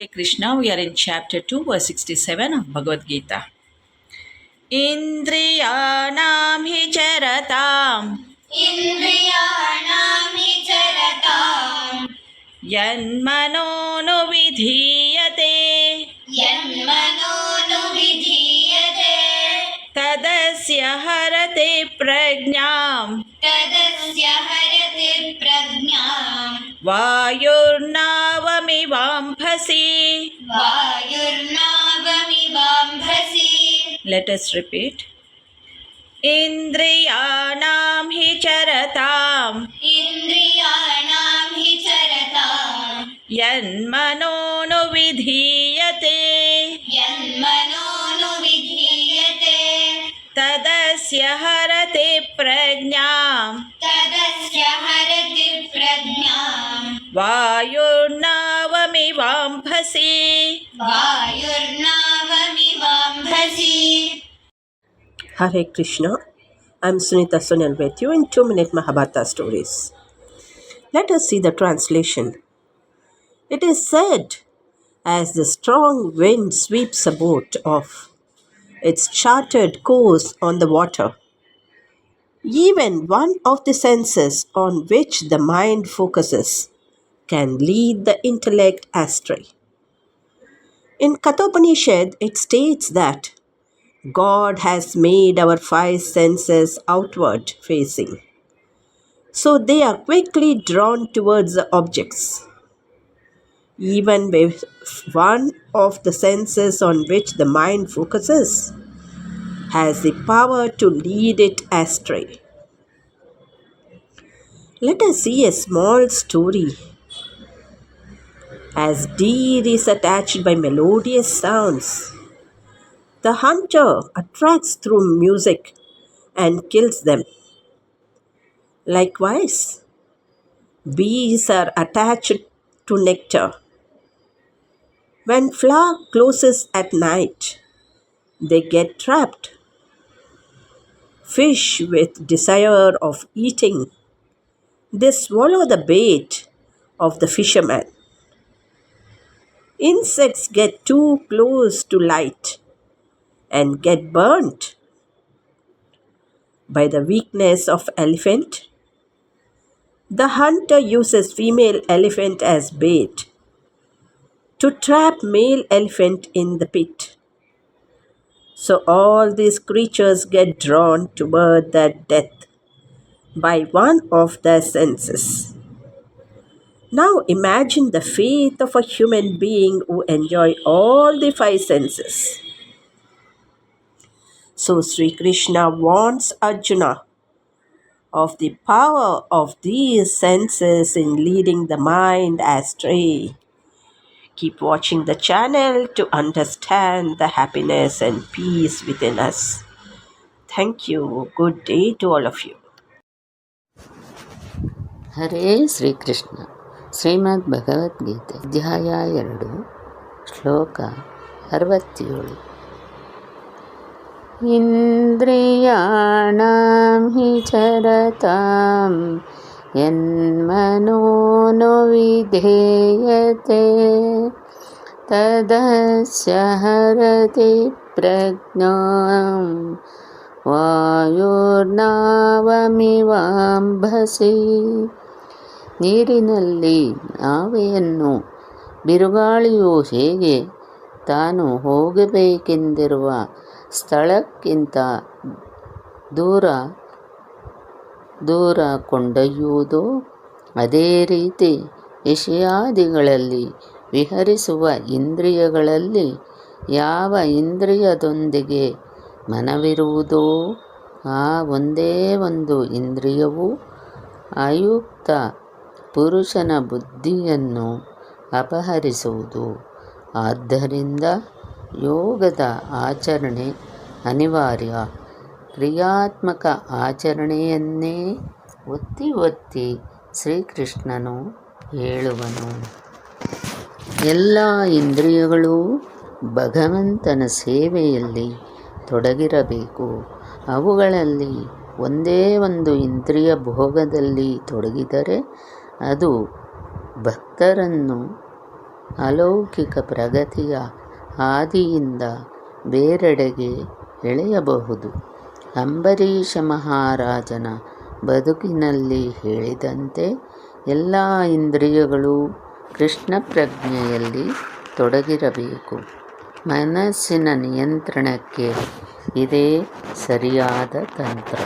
Hare Krishna, we are in chapter 2, verse 67 of Bhagavad Gita. इन्द्रियाणां हि चरताम् इन्द्रियाणां हि चरताम् यन्मनोनुविधीयते यन्मनोनुविधीयते तदस्य हरते प्रज्ञाम् तदस्य हरति प्रज्ञाम् वायुर्नावमिवाम्भसि वायुर्नावमिवाम्भसि Let us repeat. इन्द्रियाणां हि चरताम्। इन्द्रियाणां हि चरताम्। यन्मनोनुविधीयते यन्मनोनुविधीयते तदस्य हरते प्रज्ञाम्। तदस्य हरति प्रज्ञाम्। वायुर्नावमिवाम्भसि वसे Hare Krishna. I'm Sunitha Sunil with you in 2 Minute Mahabharata Stories. Let us see the translation. It is said, as the strong wind sweeps a boat off its charted course on the water, even one of the senses on which the mind focuses can lead the intellect astray. In Kathopanishad, it states that God has made our five senses outward facing, so they are quickly drawn towards the objects. Even if one of the senses on which the mind focuses has the power to lead it astray. Let us see a small story. As deer is attached by melodious sounds, the hunter attracts through music and kills them. Likewise, bees are attached to nectar. When flower closes at night, they get trapped. Fish with desire of eating, they swallow the bait of the fisherman. Insects get too close to light and get burnt by the weakness of elephant. The hunter uses female elephant as bait to trap male elephant in the pit. So all these creatures get drawn toward their death by one of their senses. Now imagine the faith of a human being who enjoy all the five senses. So Sri Krishna warns Arjuna of the power of these senses in leading the mind astray. Keep watching the channel to understand the happiness and peace within us. Thank you. Good day to all of you. Hare Sri Krishna. ಶ್ರೀಮದ್ ಭಗವದ್ಗೀತೆ ಅಧ್ಯಾಯ ಎರಡು ಶ್ಲೋಕ ಅರವತ್ತೇಳು ಇಂದ್ರಿಯಾಣಂ ಹಿ ಚರತಾಂ ಯನ್ಮನೋನು ವಿಧೇಯತೆ ತದಸ್ಯ ಹರತಿ ಪ್ರಜ್ಞಾಂ ವಾಯುರ್ನಾವಮಿವಾಂಭಸಿ ನೀರಿನಲ್ಲಿ ನಾವೆಯನ್ನು ಬಿರುಗಾಳಿಯು ಹೇಗೆ ತಾನು ಹೋಗಬೇಕೆಂದಿರುವ ಸ್ಥಳಕ್ಕಿಂತ ದೂರ ದೂರ ಕೊಂಡೊಯ್ಯುವುದೋ ಅದೇ ರೀತಿ ವಿಷಯಾದಿಗಳಲ್ಲಿ ವಿಹರಿಸುವ ಇಂದ್ರಿಯಗಳಲ್ಲಿ ಯಾವ ಇಂದ್ರಿಯದೊಂದಿಗೆ ಮನವಿರುವುದೋ ಆ ಒಂದೇ ಒಂದು ಇಂದ್ರಿಯವು ಅಯುಕ್ತ ಪುರುಷನ ಬುದ್ಧಿಯನ್ನು ಅಪಹರಿಸುವುದು. ಆದ್ದರಿಂದ ಯೋಗದ ಆಚರಣೆ ಅನಿವಾರ್ಯ. ಕ್ರಿಯಾತ್ಮಕ ಆಚರಣೆಯನ್ನೇ ಒತ್ತಿ ಒತ್ತಿ ಶ್ರೀಕೃಷ್ಣನು ಹೇಳುವನು. ಎಲ್ಲ ಇಂದ್ರಿಯಗಳು ಭಗವಂತನ ಸೇವೆಯಲ್ಲಿ ತೊಡಗಿರಬೇಕು. ಅವುಗಳಲ್ಲಿ ಒಂದೇ ಒಂದು ಇಂದ್ರಿಯ ಭೋಗದಲ್ಲಿ ತೊಡಗಿದರೆ ಅದು ಭಕ್ತರನ್ನು ಅಲೌಕಿಕ ಪ್ರಗತಿಯ ಹಾದಿಯಿಂದ ಬೇರೆಡೆಗೆ ಎಳೆಯಬಹುದು. ಅಂಬರೀಷ ಮಹಾರಾಜನ ಬದುಕಿನಲ್ಲಿ ಹೇಳಿದಂತೆ ಎಲ್ಲ ಇಂದ್ರಿಯಗಳು ಕೃಷ್ಣ ಪ್ರಜ್ಞೆಯಲ್ಲಿ ತೊಡಗಿರಬೇಕು. ಮನಸ್ಸಿನ ನಿಯಂತ್ರಣಕ್ಕೆ ಇದೇ ಸರಿಯಾದ ತಂತ್ರ.